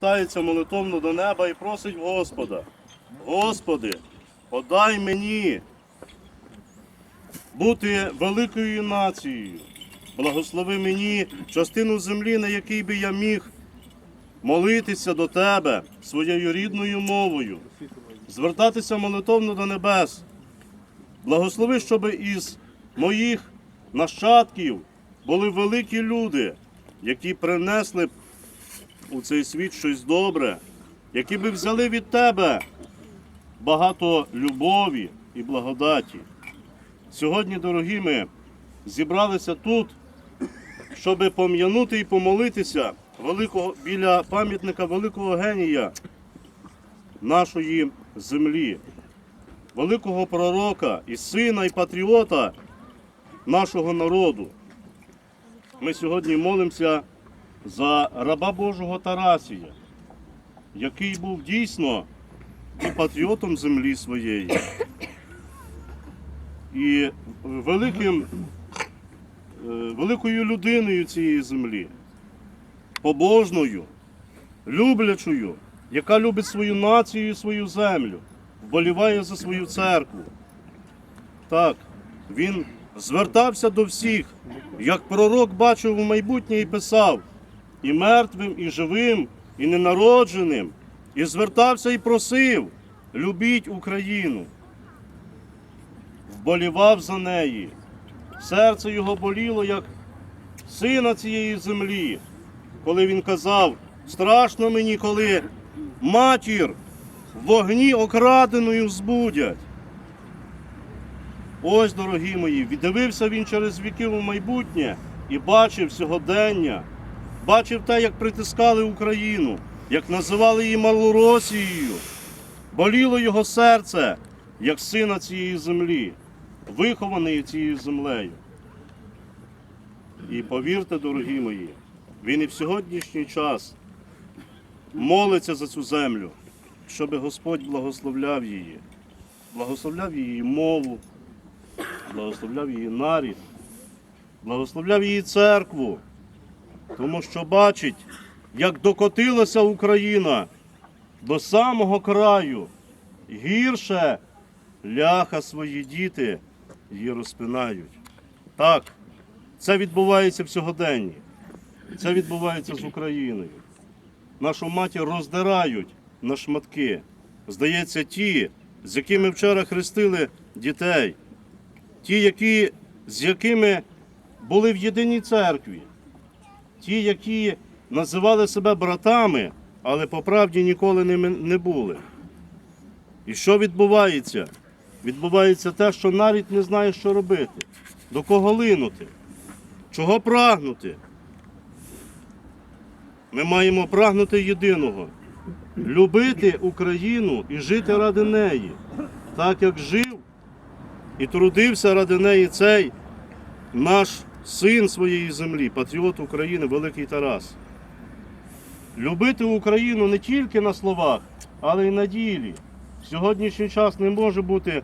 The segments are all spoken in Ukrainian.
Тається молитовно до неба і просить Господа. Господи, подай мені бути великою нацією. Благослови мені частину землі, на якій би я міг молитися до Тебе своєю рідною мовою, звертатися молитовно до небес. Благослови, щоб із моїх нащадків були великі люди, які принесли б у цей світ щось добре, які би взяли від тебе багато любові і благодаті. Сьогодні, дорогі ми, зібралися тут, щоб пом'янути і помолитися великого, біля пам'ятника великого генія нашої землі, великого пророка і сина, і патріота нашого народу. Ми сьогодні молимося за раба Божого Тарасія, який був дійсно патріотом землі своєї. І великим, е, великою людиною цієї землі, побожною, люблячою, яка любить свою націю і свою землю, вболіває за свою церкву. Так, він звертався до всіх, як пророк бачив у майбутнє і писав, і мертвим, і живим, і ненародженим, і звертався і просив, любіть Україну. Вболівав за неї. Серце його боліло, як сина цієї землі, коли він казав, страшно мені, коли матір вогні окраденою збудять. Ось, дорогі мої, віддивився він через віки у майбутнє і бачив сьогодення, бачив те, як притискали Україну, як називали її Малоросією. Боліло його серце, як сина цієї землі, вихований цією землею. І повірте, дорогі мої, він і в сьогоднішній час молиться за цю землю, щоб Господь благословляв її, благословляв її мову, благословляв її нарід, благословляв її церкву, тому що бачить, як докотилася Україна до самого краю, гірше ляха свої діти її розпинають. Так, це відбувається в сьогоденні. Це відбувається з Україною. Нашу матір роздирають на шматки. Здається, ті, з якими вчора хрестили дітей, ті, які, з якими були в єдиній церкві, ті, які називали себе братами, але по правді ніколи ними не були. І що відбувається? Відбувається те, що навіть не знає, що робити, до кого линути, чого прагнути. Ми маємо прагнути єдиного любити Україну і жити ради неї, так як жив і трудився ради неї цей наш син своєї землі, патріот України, Великий Тарас. Любити Україну не тільки на словах, але й на ділі. В сьогоднішній час не може бути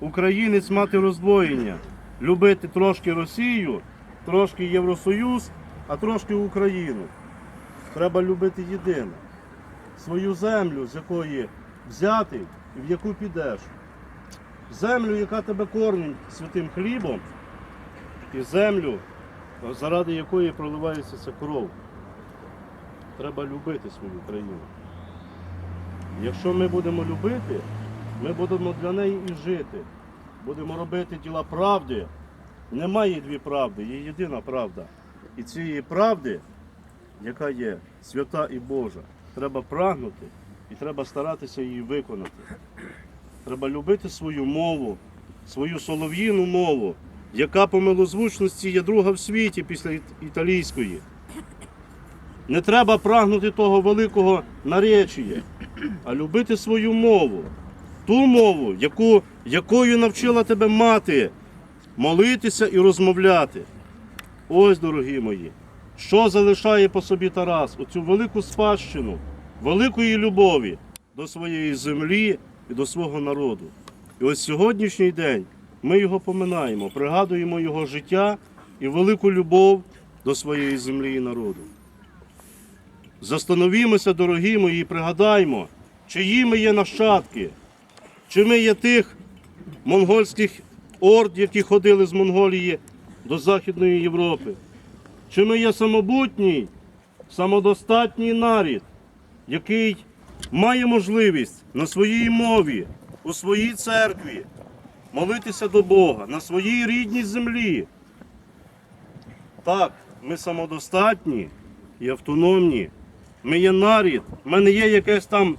українець мати роздвоєння, любити трошки Росію, трошки Євросоюз, а трошки Україну. Треба любити єдине. Свою землю, з якої взяти і в яку підеш. Землю, яка тебе кормить святим хлібом, і землю, заради якої проливається ця кров. Треба любити свою країну. Якщо ми будемо любити, ми будемо для неї і жити. Будемо робити діла правди. Немає дві правди, є єдина правда. І цієї правди, яка є свята і Божа, треба прагнути і треба старатися її виконати. Треба любити свою мову, свою солов'їну мову, яка по милозвучності є друга в світі після італійської. Не треба прагнути того великого наречія, а любити свою мову, ту мову, яку, якою навчила тебе мати, молитися і розмовляти. Ось, дорогі мої, що залишає по собі Тарас, оцю велику спадщину, великої любові до своєї землі і до свого народу. І ось сьогоднішній день ми його поминаємо, пригадуємо його життя і велику любов до своєї землі і народу. Застановімося, дорогі мої, і пригадаймо, чиї ми є нащадки, чи ми є тих монгольських орд, які ходили з Монголії до Західної Європи, чи ми є самобутній, самодостатній нарід, який має можливість на своїй мові, у своїй церкві молитися до Бога на своїй рідній землі. Так, ми самодостатні і автономні. Ми є нарід, ми не є якесь там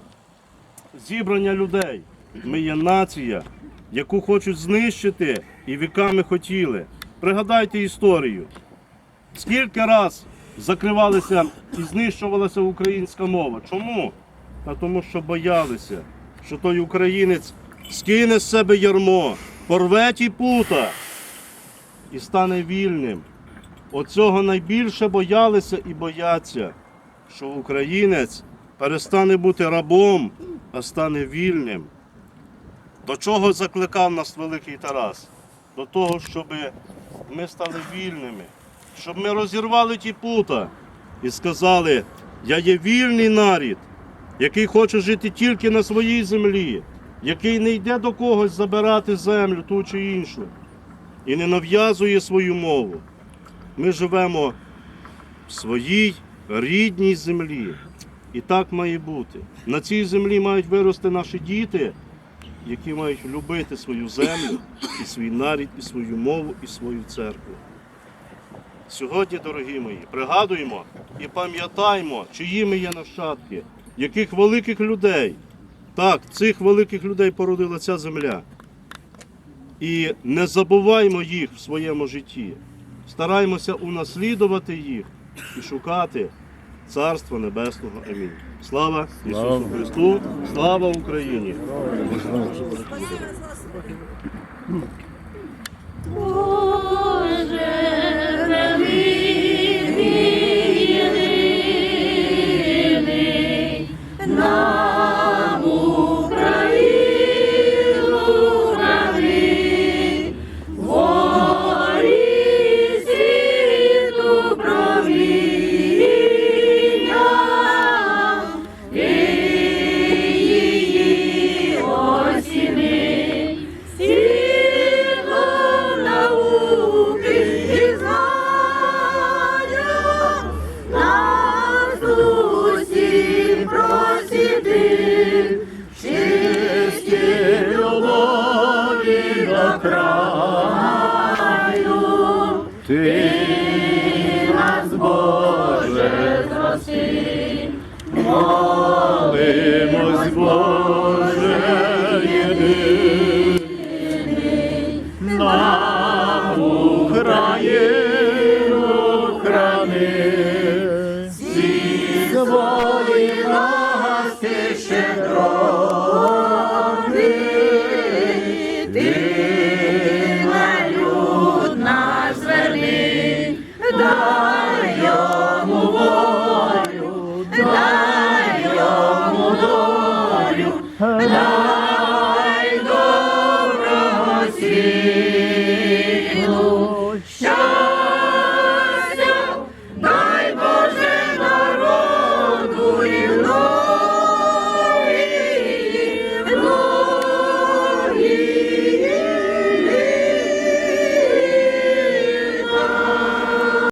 зібрання людей. Ми є нація, яку хочуть знищити і віками хотіли. Пригадайте історію. Скільки раз закривалися і знищувалася українська мова? Чому? Та тому, що боялися, що той українець скине з себе ярмо, порве ті пута і стане вільним. Оцього найбільше боялися і бояться, що українець перестане бути рабом, а стане вільним. До чого закликав нас великий Тарас? До того, щоб ми стали вільними, щоб ми розірвали ті пута і сказали, я є вільний нарід, який хоче жити тільки на своїй землі, який не йде до когось забирати землю ту чи іншу і не нав'язує свою мову. Ми живемо в своїй рідній землі. І так має бути. На цій землі мають вирости наші діти, які мають любити свою землю, і свій нарід, і свою мову, і свою церкву. Сьогодні, дорогі мої, пригадуємо і пам'ятаємо, чиї ми є нащадки, яких великих людей. Так, цих великих людей породила ця земля. І не забуваймо їх в своєму житті. Стараймося унаслідувати їх і шукати Царства Небесного. Амінь. Слава Ісусу Христу! Слава Україні! Боже, краю. Ти